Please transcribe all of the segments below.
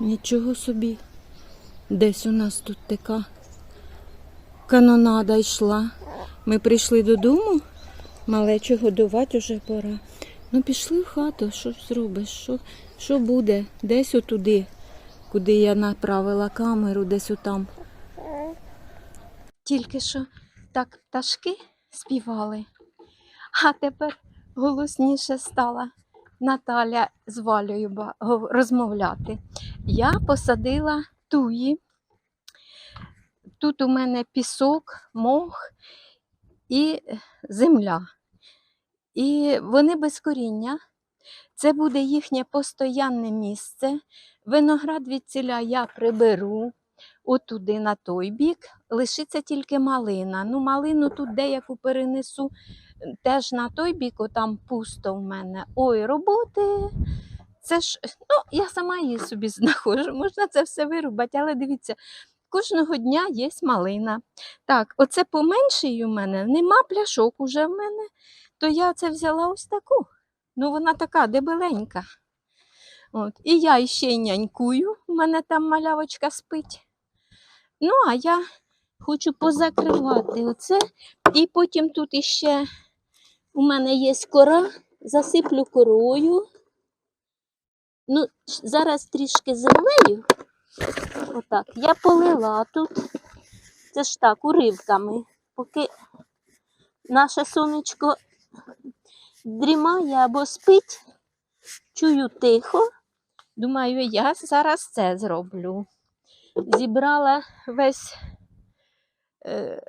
Нічого собі. Десь у нас тут така канонада йшла. Ми прийшли додому, малечу годувати вже пора. Ну, пішли в хату, що зробиш? Що, що буде? Десь отуди, куди я направила камеру, десь отам. Тільки що так пташки співали, а тепер голосніше стала Наталя з Валею розмовляти. Я посадила туї. Тут у мене пісок, мох і земля. І вони без коріння. Це буде їхнє постоянне місце. Виноград від ціля я приберу отуди на той бік. Лишиться тільки малина. Ну, малину тут деяку перенесу теж на той бік, отам пусто в мене. Ой, роботи. Це ж, ну, я сама її собі знаходжу, можна це все вирубати, але дивіться, кожного дня є малина. Так, оце поменший у мене, нема пляшок уже в мене, то я це взяла ось таку. Ну, вона така дебеленька. От. І я ще нянькую, у мене там малявочка спить. Ну, а я хочу позакривати оце. І потім тут іще у мене є кора, засиплю корою. Ну, зараз трішки землею. Отак. Я полила тут. Це ж так, уривками. Поки наше сонечко дрімає або спить, чую тихо. Думаю, я зараз це зроблю. Зібрала весь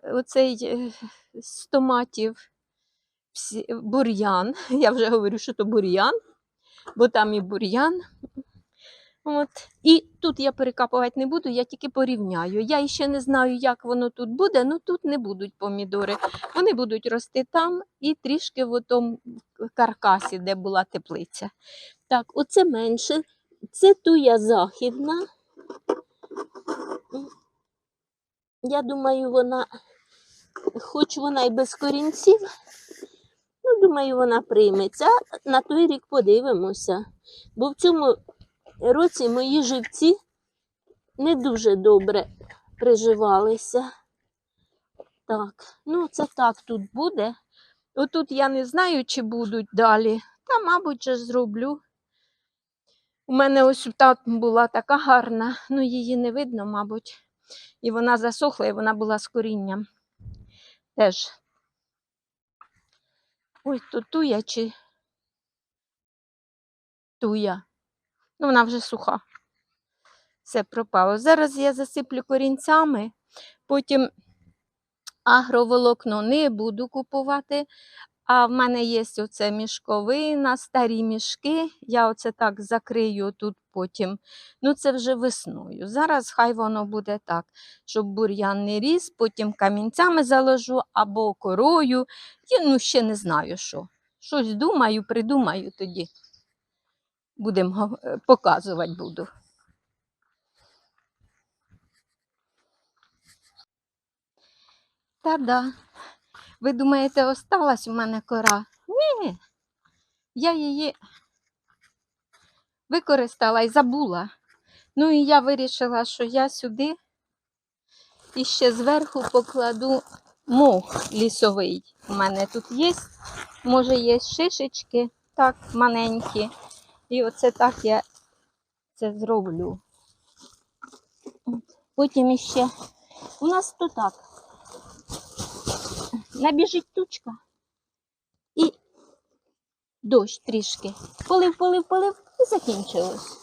оцей е, з томатів бур'ян. Я вже говорю, що то бур'ян, бо там і бур'ян. От. І тут я перекапувати не буду, я тільки порівняю. Я ще не знаю, як воно тут буде, ну тут не будуть помідори. Вони будуть рости там і трішки в тому каркасі, де була теплиця. Так, оце менше. Це туя західна. Я думаю, вона, хоч вона і без корінців, ну, думаю, вона прийметься. На той рік подивимося. Бо в цьому році мої живці не дуже добре приживалися. Так, ну це так тут буде. Отут я не знаю, чи будуть далі. Та, мабуть, же зроблю. У мене ось та була така гарна, ну її не видно, мабуть. І вона засохла, і вона була з корінням. Теж. Ой, то туя чи туя. Ну, вона вже суха. Все пропало. Зараз я засиплю корінцями, потім агроволокно не буду купувати. А в мене є оце мішковина, старі мішки. Я оце так закрию тут потім. Ну, це вже весною. Зараз хай воно буде так, щоб бур'ян не ріс, потім камінцями заложу або корою. Я ну, ще не знаю що. Щось думаю, придумаю тоді. Будемо показувати буду. Та-да. Ви думаєте, осталась у мене кора? Ні. Я її використала і забула. Ну і я вирішила, що я сюди і ще зверху покладу мох лісовий. У мене тут є. Може, є шишечки так маленькі. І оце так я це зроблю. Потім іще у нас то так. Набіжить тучка і дощ трішки. Полив, полив, полив і закінчилось.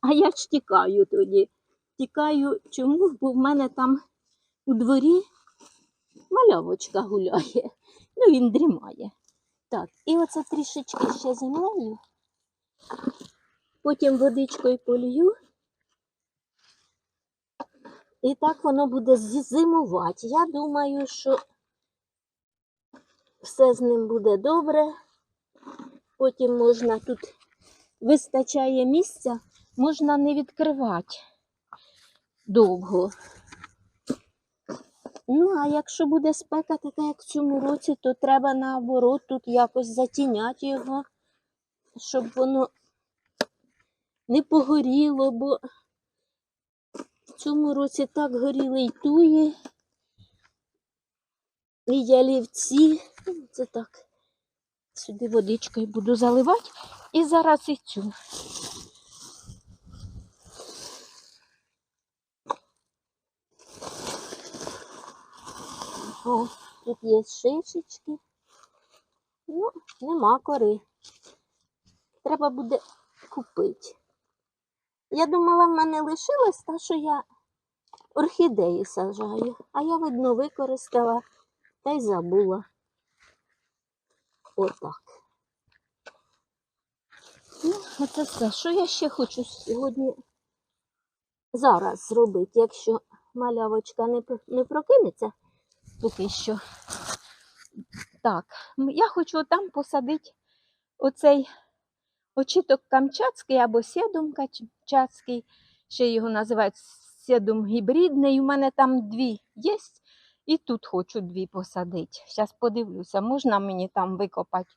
А я ж тікаю тоді. Тікаю чому? Бо в мене там у дворі мальовочка гуляє. Ну, він дрімає. Так, і оце трішечки ще землею. Потім водичкою полью. І так воно буде зимувати. Я думаю, що все з ним буде добре. Потім можна тут вистачає місця, можна не відкривати довго. Ну, а якщо буде спека така, як в цьому році, то треба наоборот тут якось затіняти його, щоб воно не погоріло, бо в цьому році так горіли й туї, і ялівці. Це так. Сюди водичкою буду заливати. І зараз і цю. О, тут є шишечки. Ну, нема кори. Треба буде купити. Я думала, в мене лишилось те, що я орхідеї сажаю, а я, видно, використала та й забула. Отак. Ну, оце все. Що я ще хочу сьогодні зараз зробити, якщо малявочка не, не прокинеться поки що. Так, я хочу там посадити оцей очіток камчатський або седум камчатський, ще його називають седум гібридний. У мене там дві є, і тут хочу дві посадити. Зараз подивлюся, можна мені там викопати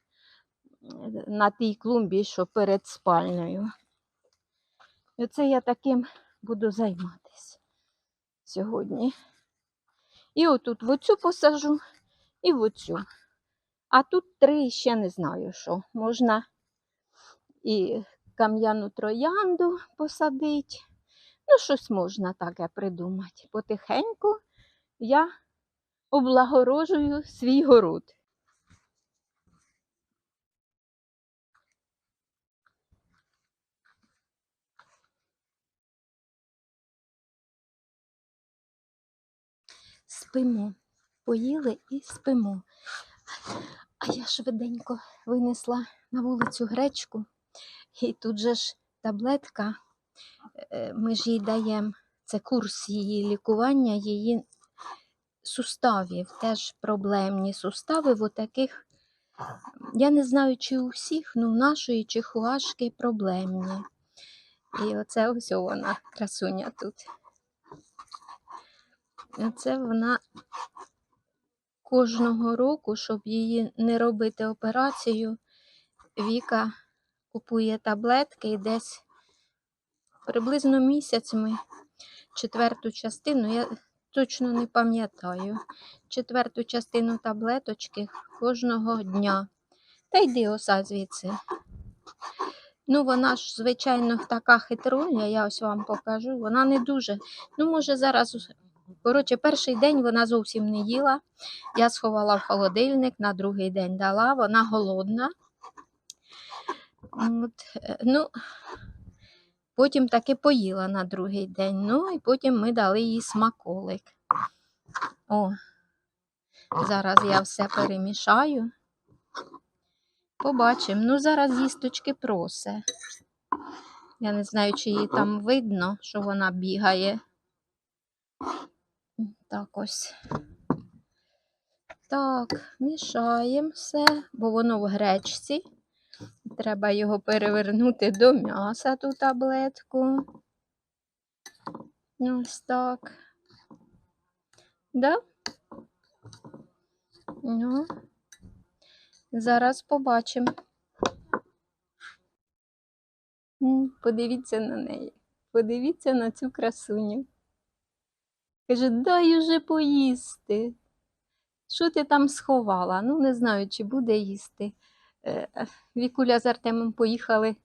на тій клумбі, що перед спальнею. І оце я таким буду займатися сьогодні. І отут в оцю посажу, і в оцю. А тут три ще не знаю що. Можна і кам'яну троянду посадити. Ну, щось можна таке придумати. Потихеньку я облагорожую свій город. Спимо. Поїли і спимо. А я швиденько винесла на вулицю гречку, і тут же ж таблетка, е, ми ж їй даємо, це курс її лікування, її суставів, теж проблемні сустави, в таких, я не знаю, чи у всіх, ну в нашої чихуашки проблемні. І оце ось вона, красуня тут. Оце вона кожного року, щоб її не робити операцію, Віка купує таблетки і десь приблизно місяць ми четверту частину, я точно не пам'ятаю, четверту частину таблеточки кожного дня. Та йди оса звідси. Ну, вона ж, звичайно, така хитруня, я ось вам покажу. Вона не дуже. Ну, може, зараз. Коротше, перший день вона зовсім не їла. Я сховала в холодильник, на другий день дала, вона голодна. От, е, ну, потім таки поїла на другий день. Ну, і потім ми дали їй смаколик. О, зараз я все перемішаю. Побачимо. Ну, зараз їсточки просе. Я не знаю, чи їй там видно, що вона бігає. Так ось. Так, мішаємо все, бо воно в гречці. Треба його перевернути до м'яса, ту таблетку. Ось так. Да? Ну, зараз побачимо. Подивіться на неї. Подивіться на цю красуню. Каже, дай уже поїсти. Що ти там сховала? Ну, не знаю, чи буде їсти. Е, Вікуля з Артемом поїхали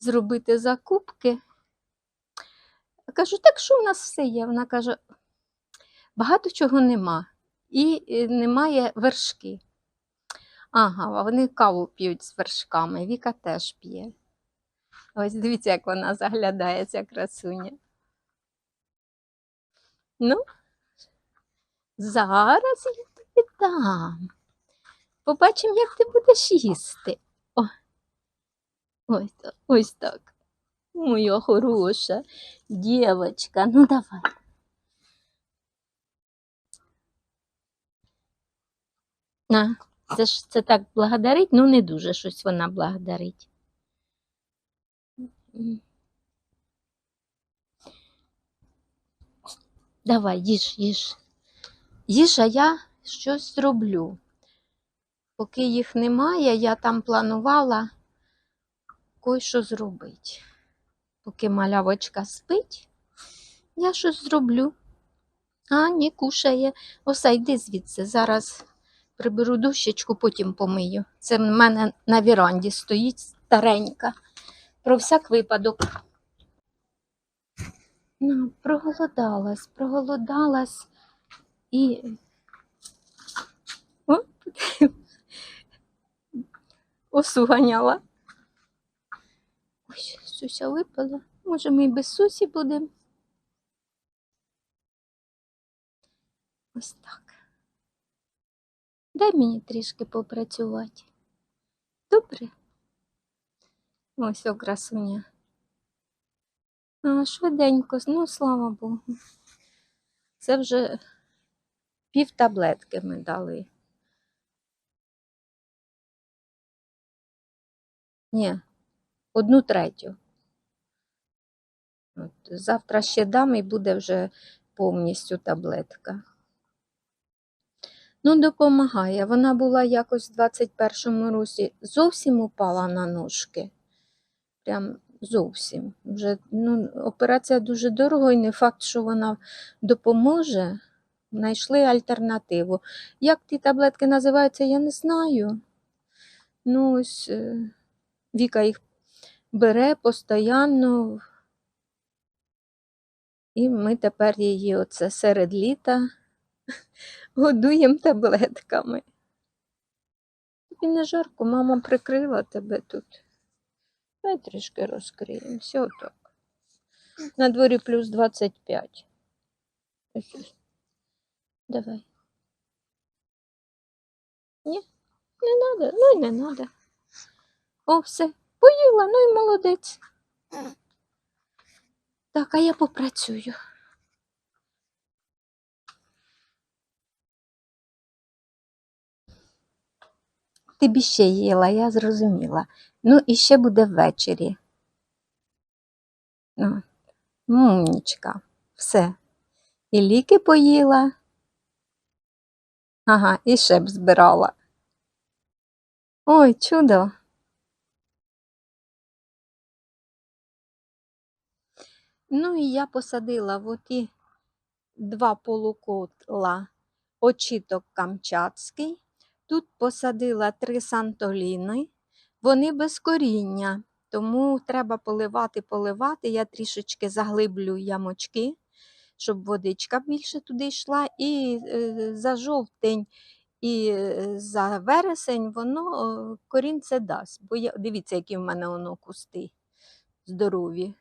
зробити закупки. Кажу, так що в нас все є? Вона каже, багато чого нема. І е, немає вершки. Ага, вони каву п'ють з вершками. Віка теж п'є. Ось дивіться, як вона заглядає, ця красуня. Ну, зараз я тобі дам. Побачимо, як ти будеш їсти. О, ось, так, ось так. Моя хороша дівчинка. Ну давай. На, це ж це так благодарить, ну не дуже щось вона благодарить. Давай, їж, їж. Їж, а я щось зроблю. Поки їх немає, я там планувала кое-що зробити. Поки малявочка спить, Я щось зроблю. А, ні, кушає. Оса, йди звідси. Зараз приберу дощечку, потім помию. Це в мене на віранді стоїть старенька. Про всяк випадок. Ну, проголодалась, проголодалась і. О, осу ганяла. Ой, Суся випала. Може, ми і без сусі будемо. Ось так. Дай мені трішки попрацювати. Добре? Ось о, красуня. А, швиденько, ну, слава Богу. Це вже пів таблетки ми дали. Ні, одну третю. От, завтра ще дам і буде вже повністю таблетка. Ну, допомагає. Вона була якось в 21-му році зовсім упала на ножки. Прям зовсім. Вже, ну, операція дуже дорого, і не факт, що вона допоможе. Знайшли альтернативу. Як ті таблетки називаються, я не знаю. Ну, ось е, Віка їх бере постійно. І ми тепер її оце серед літа годуємо таблетками. Тобі не жарко, мама прикрила тебе тут. Давай трішки розкриємо. Все отак. На дворі плюс 25. Ось ось. Давай. Ні, не треба, ну і не треба. О, все, поїла, ну і молодець. Так, а я попрацюю. Ти б ще їла, я зрозуміла. Ну, і ще буде ввечері. Ну, мумнічка, все. І ліки поїла. Ага, і ще б збирала. Ой, чудо. Ну і я посадила в оті два полукотла очіток камчатський. Тут посадила три сантоліни. Вони без коріння, тому треба поливати, поливати. Я трішечки заглиблю ямочки, щоб водичка більше туди йшла. І е, за жовтень і е, за вересень воно е, корінце дасть. Бо я, дивіться, які в мене воно кусти здорові.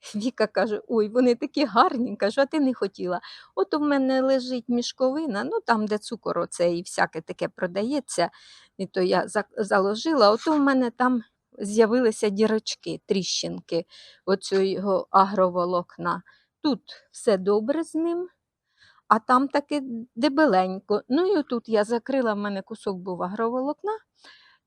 Віка каже: ой, вони такі гарні. Кажу, а ти не хотіла. От у мене лежить мішковина, ну там, де цукор оце і всяке таке продається, і то я заложила, ото в мене там з'явилися дірочки, тріщинки оцього агроволокна. Тут все добре з ним, а там таки дебеленько. Ну і отут я закрила, в мене кусок був агроволокна,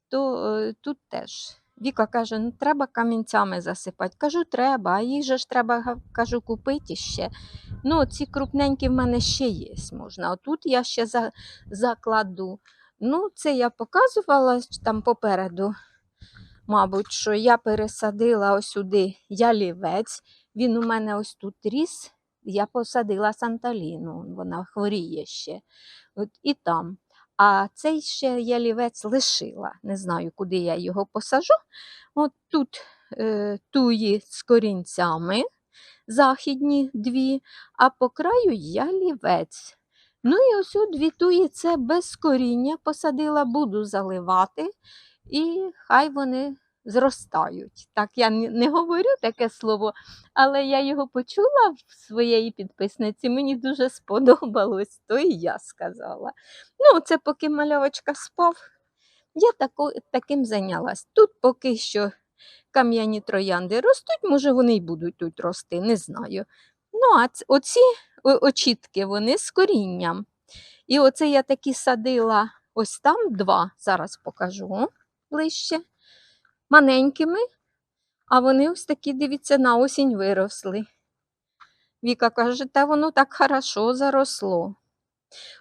то е, тут теж. Віка каже, ну треба камінцями засипати. Кажу, треба, а їх же ж треба, кажу, купити ще. Ну, ці крупненькі в мене ще є, можна. Отут я ще за, закладу. Ну, це я показувала там попереду, мабуть, що я пересадила ось сюди ялівець. Він у мене ось тут ріс. Я посадила санталіну, вона хворіє ще. От і там. А цей ще ялівець лишила. Не знаю, куди я його посажу. От тут е, туї з корінцями, західні дві, а по краю ялівець. Ну і ось дві туї це без коріння посадила, буду заливати, і хай вони зростають. Так, я не, говорю таке слово, але я його почула в своєї підписниці, мені дуже сподобалось, то і я сказала. Ну, це поки мальовочка спав, я тако, таким зайнялась. Тут поки що кам'яні троянди ростуть, може вони й будуть тут рости, не знаю. Ну, а оці очітки, вони з корінням. І оце я такі садила ось там два, зараз покажу ближче, маленькими, а вони ось такі, дивіться, на осінь виросли. Віка каже, та воно так хорошо заросло.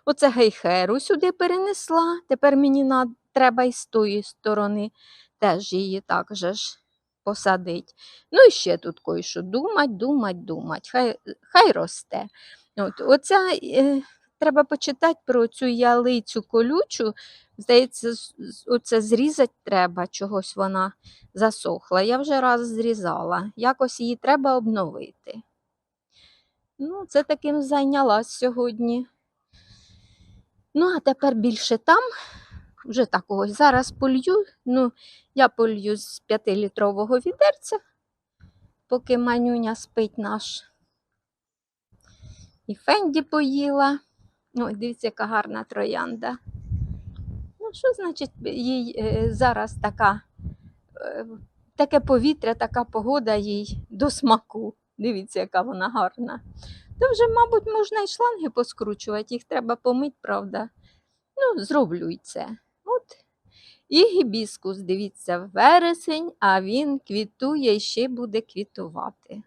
Оце гейхеру сюди перенесла. Тепер мені треба і з тої сторони теж її так же ж посадити. Ну і ще тут кое-що думать, думать, думать. Хай, хай росте. От, оця, е, треба почитати про цю ялицю колючу. Здається, оце зрізати треба, чогось вона засохла. Я вже раз зрізала. Якось її треба обновити. Ну, це таким зайнялась сьогодні. Ну, а тепер більше там. Вже такого. Зараз полью. Ну, я полью з 5-літрового відерця, поки манюня спить наш. І Фенді поїла. Ой, дивіться, яка гарна троянда. Ну, що значить їй е, зараз така, е, таке повітря, така погода їй до смаку. Дивіться, яка вона гарна. То вже, мабуть, можна і шланги поскручувати, їх треба помити, правда. Ну, зроблю й це. От. І гібіскус, дивіться, вересень, а він квітує і ще буде квітувати.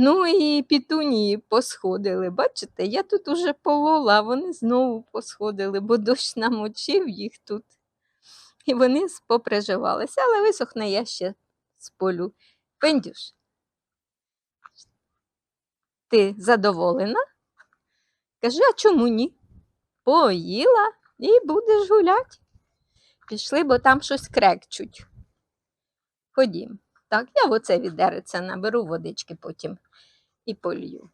Ну і пітунії посходили. Бачите, я тут уже полола, вони знову посходили, бо дощ намочив їх тут. І вони с- поприживалися, але висохне я ще сполю. Пендюш, ти задоволена? Кажи, а чому ні? Поїла і будеш гуляти. Пішли, бо там щось крекчуть. Ходім. Так, я оце відереце наберу водички потім і полью.